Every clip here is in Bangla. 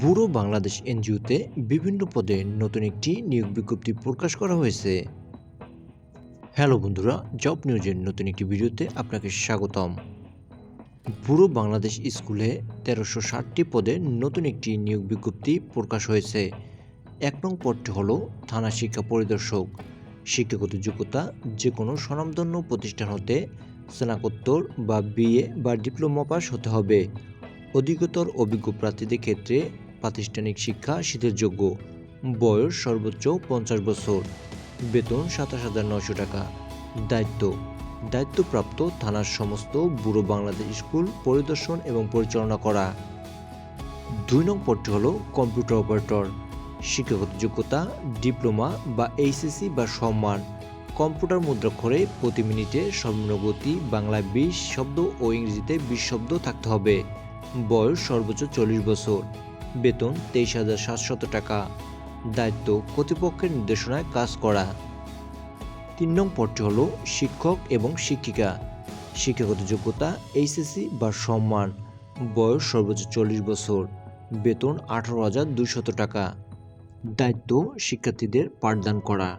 ব্যুরো বাংলাদেশ এনজিওতে বিভিন্ন পদে নতুন একটি নিয়োগ বিজ্ঞপ্তি প্রকাশ করা হয়েছে। হ্যালো বন্ধুরা, জব নিউজের নতুন একটি ভিডিওতে আপনাকে স্বাগতম। ব্যুরো বাংলাদেশ স্কুলে তেরোশো ষাটটি পদে নতুন একটি নিয়োগ বিজ্ঞপ্তি প্রকাশ হয়েছে। এক নং পদটি হল থানা শিক্ষা পরিদর্শক। শিক্ষাগত যোগ্যতা যে কোনো স্বনামধন্য প্রতিষ্ঠান হতে স্নাতকোত্তর বা বিএ বা ডিপ্লোমা পাস হতে হবে। অধিকতর অভিজ্ঞ প্রার্থীদের ক্ষেত্রে প্রাতিষ্ঠানিক শিক্ষা, শীতের বয়স সর্বোচ্চ পঞ্চাশ বছর। বেতন সাতাশ হাজার নশো টাকা। দায়িত্ব। দায়িত্বপ্রাপ্ত থানার সমস্ত বুড়ো বাংলাদেশ স্কুল পরিদর্শন এবং পরিচালনা করা। দুই নং পদটি হল কম্পিউটার অপারেটর। শিক্ষাগত যোগ্যতা, ডিপ্লোমা বা এইচএসসি বা সম্মান। কম্পিউটার মুদ্রাক্ষরে প্রতি মিনিটে সর্বনিম্ন বাংলায় বিশ শব্দ ও ইংরেজিতে বিশ শব্দ থাকতে হবে। বয়স সর্বোচ্চ চল্লিশ বছর। বেতন তেইশ হাজার সাতশত টাকা। দায়িত্ব কর্তৃপক্ষের নির্দেশনায় কাজ করা। তিন নং পদটি হল শিক্ষক এবং শিক্ষিকা। শিক্ষাগত যোগ্যতা এইচএসসি বা সম্মান। বয়স সর্বোচ্চ চল্লিশ বছর। বেতন আঠারো হাজার দুইশত টাকা। দায়িত্ব শিক্ষার্থীদের পাঠদান করা।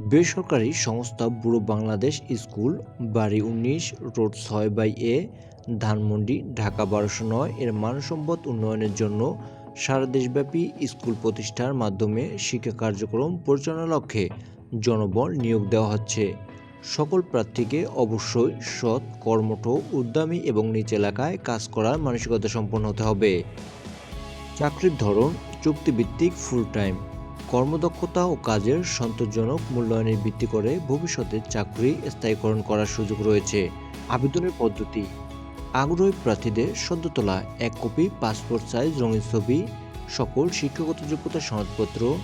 বেসরকারি সংস্থা বুড়ো বাংলাদেশ স্কুল, বাড়ি উনিশ, রোড ছয় বাই এ ধানমন্ডি, ঢাকা বারোশো নয় এর মানসম্পদ উন্নয়নের জন্য সারা দেশব্যাপী স্কুল প্রতিষ্ঠার মাধ্যমে শিক্ষা কার্যক্রম পরিচালনার লক্ষ্যে জনবল নিয়োগ দেওয়া হচ্ছে। সকল প্রার্থীকে অবশ্যই সৎ, কর্মঠ, উদ্যমী এবং নিচ এলাকায় কাজ করার মানসিকতা সম্পন্ন হতে হবে। চাকরির ধরন, চুক্তিভিত্তিক ফুল টাইম কর্মদক্ষতা ও কাজের সন্তোষজনক মূল্যায়নের ভিত্তি করে ভবিষ্যতে চাকরি স্থায়ীকরণ করার সুযোগ রয়েছে। আবেদনের পদ্ধতি। আগ্রহী প্রার্থীদের সদ্য তোলা এক কপি, পাসপোর্ট সাইজ রঙিন ছবি, সকল শিক্ষাগত যোগ্যতা সনদপত্র,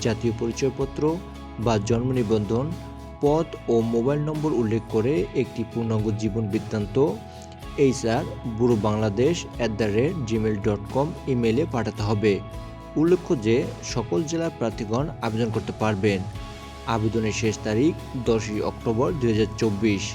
জাতীয় পরিচয়পত্র বা জন্ম নিবন্ধন পদ ও মোবাইল নম্বর উল্লেখ করে একটি পূর্ণাঙ্গ জীবন বৃত্তান্ত। এইচআর বুড়ো Bangladesh at the rate Gmail dot com ইমেলে পাঠাতে হবে। উল্লেখ্য যে, সকল জেলার প্রার্থীগণ আবেদন করতে পারবেন। আবেদনের শেষ তারিখ দশই অক্টোবর দু হাজার চব্বিশ।